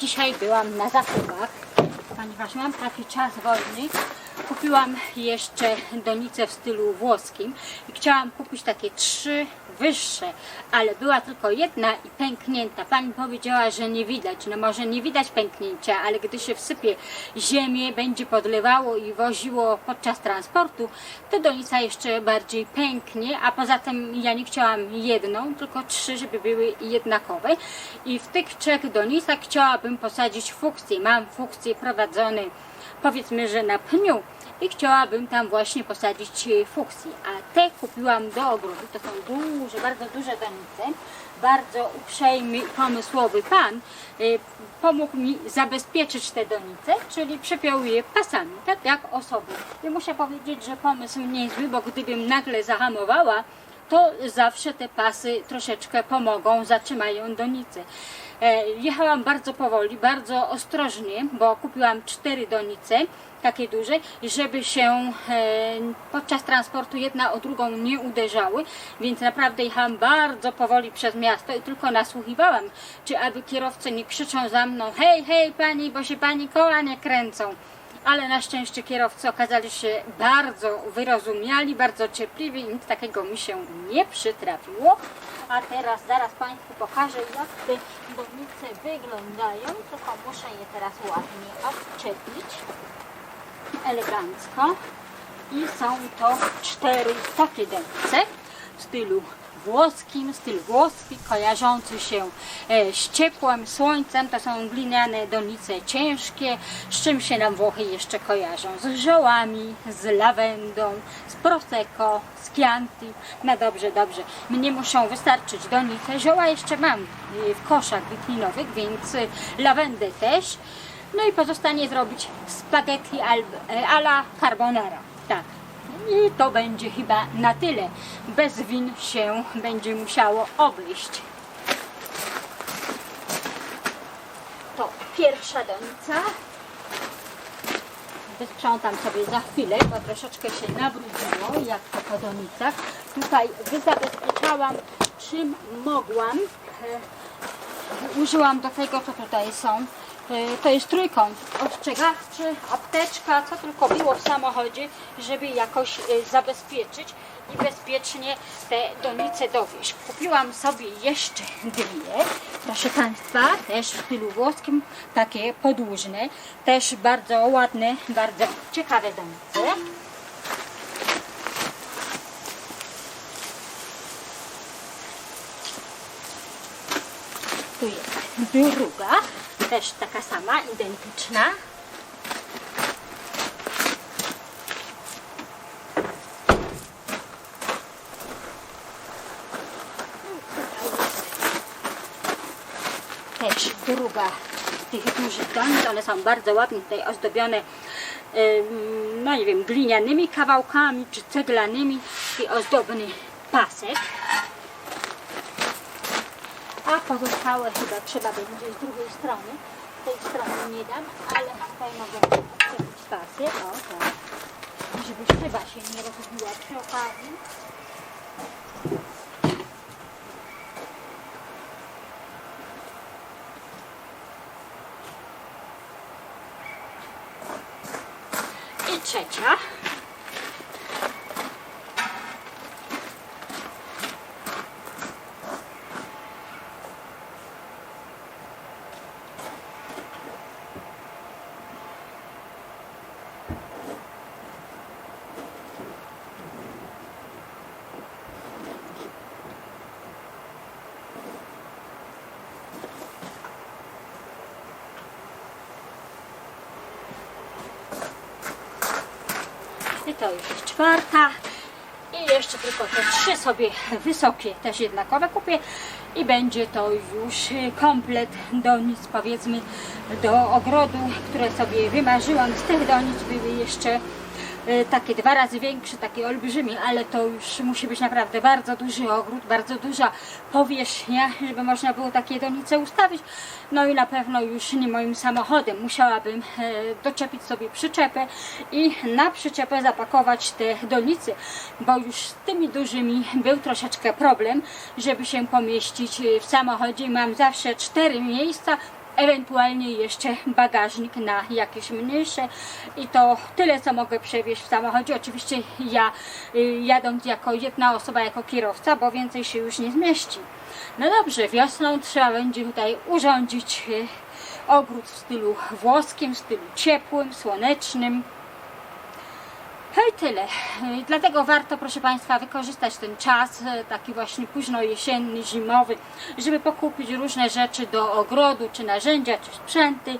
dzisiaj byłam na zakupach, ponieważ mam taki czas wolny. Kupiłam jeszcze donicę w stylu włoskim i chciałam kupić takie trzy wyższe, ale była tylko jedna i pęknięta. Pani powiedziała, że nie widać. No może nie widać pęknięcia, ale gdy się wsypie ziemię, będzie podlewało i woziło podczas transportu, to donica jeszcze bardziej pęknie, a poza tym ja nie chciałam jedną, tylko trzy, żeby były jednakowe. I w tych trzech donicach chciałabym posadzić fukcję. Mam fukcję prowadzone powiedzmy, że na pniu i chciałabym tam właśnie posadzić e, fuksję. A te kupiłam do ogrodu, to są duże, bardzo duże donice. Bardzo uprzejmy pomysłowy pan e, pomógł mi zabezpieczyć te donice, czyli przypiął je pasami, tak jak osoby. I muszę powiedzieć, że pomysł niezły, bo gdybym nagle zahamowała, to zawsze te pasy troszeczkę pomogą, zatrzymają donice. E, Jechałam bardzo powoli, bardzo ostrożnie, bo kupiłam cztery donice, takie duże, żeby się e, podczas transportu jedna o drugą nie uderzały, więc naprawdę jechałam bardzo powoli przez miasto i tylko nasłuchiwałam, czy aby kierowcy nie krzyczą za mną hej, hej pani, bo się pani koła nie kręcą ale na szczęście kierowcy okazali się bardzo wyrozumiali, bardzo cierpliwi i nic takiego mi się nie przytrafiło. A teraz zaraz Państwu pokażę, jak te donice wyglądają, tylko muszę je teraz ładnie odczepić, elegancko. I są to cztery takie donice w stylu włoskim, styl włoski, kojarzący się e, z ciepłem, słońcem. To są gliniane donice ciężkie, z czym się nam Włochy jeszcze kojarzą? Z żołami, z lawendą, z prosecco, z chianti. No dobrze, dobrze. Mnie muszą wystarczyć donice. Zioła jeszcze mam e, w koszach wiklinowych, więc e, lawendę też. No i pozostanie zrobić spaghetti al, alla carbonara. Tak. I to będzie chyba na tyle. Bez win się będzie musiało obejść. To pierwsza donica. Wysprzątam sobie za chwilę, bo troszeczkę się nabrudziło, jak to po donicach. Tutaj wyzabezpieczałam czym mogłam. E, Użyłam do tego, co tutaj są. E, To jest trójkąt ostrzegawczy, apteczka, co tylko było w samochodzie, żeby jakoś e, zabezpieczyć i bezpiecznie te donice dowieść. Kupiłam sobie jeszcze dwie, proszę Państwa, też w stylu włoskim, takie podłużne, też bardzo ładne, bardzo ciekawe donice. Tu jest druga, też taka sama, identyczna. Też druga z tych dużych one są bardzo ładnie tutaj ozdobione no nie wiem, glinianymi kawałkami czy ceglanymi i ozdobny pasek. A pozostałe chyba trzeba będzie z drugiej strony. Tej strony nie dam, ale tutaj mogę przebić pasy. O tak. Żeby szyba się nie rozbiła przy okazji. I trzecia. I to już jest czwarta. I jeszcze tylko te trzy sobie wysokie, też jednakowe kupię. I będzie to już komplet donic, powiedzmy, do ogrodu, które sobie wymarzyłam. Z tych donic były jeszcze takie dwa razy większe, takie olbrzymie, ale to już musi być naprawdę bardzo duży ogród, bardzo duża powierzchnia, żeby można było takie donice ustawić. No i na pewno już nie moim samochodem. Musiałabym e, doczepić sobie przyczepę i na przyczepę zapakować te donice, bo już z tymi dużymi był troszeczkę problem, żeby się pomieścić w samochodzie. Mam zawsze cztery miejsca ewentualnie jeszcze bagażnik na jakieś mniejsze i to tyle co mogę przewieźć w samochodzie. Oczywiście ja y, jadąc jako jedna osoba, jako kierowca, bo więcej się już nie zmieści. No dobrze, wiosną trzeba będzie tutaj urządzić y, ogród w stylu włoskim, w stylu ciepłym, słonecznym. No i tyle. Y, Dlatego warto, proszę Państwa, wykorzystać ten czas, y, taki właśnie późno jesienny, zimowy, żeby pokupić różne rzeczy do ogrodu, czy narzędzia, czy sprzęty,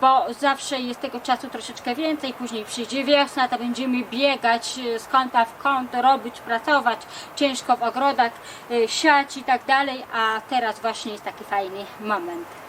bo zawsze jest tego czasu troszeczkę więcej. Później przyjdzie wiosna, to będziemy biegać y, z kąta w kąt, robić, pracować ciężko w ogrodach, siać i tak dalej, a teraz właśnie jest taki fajny moment.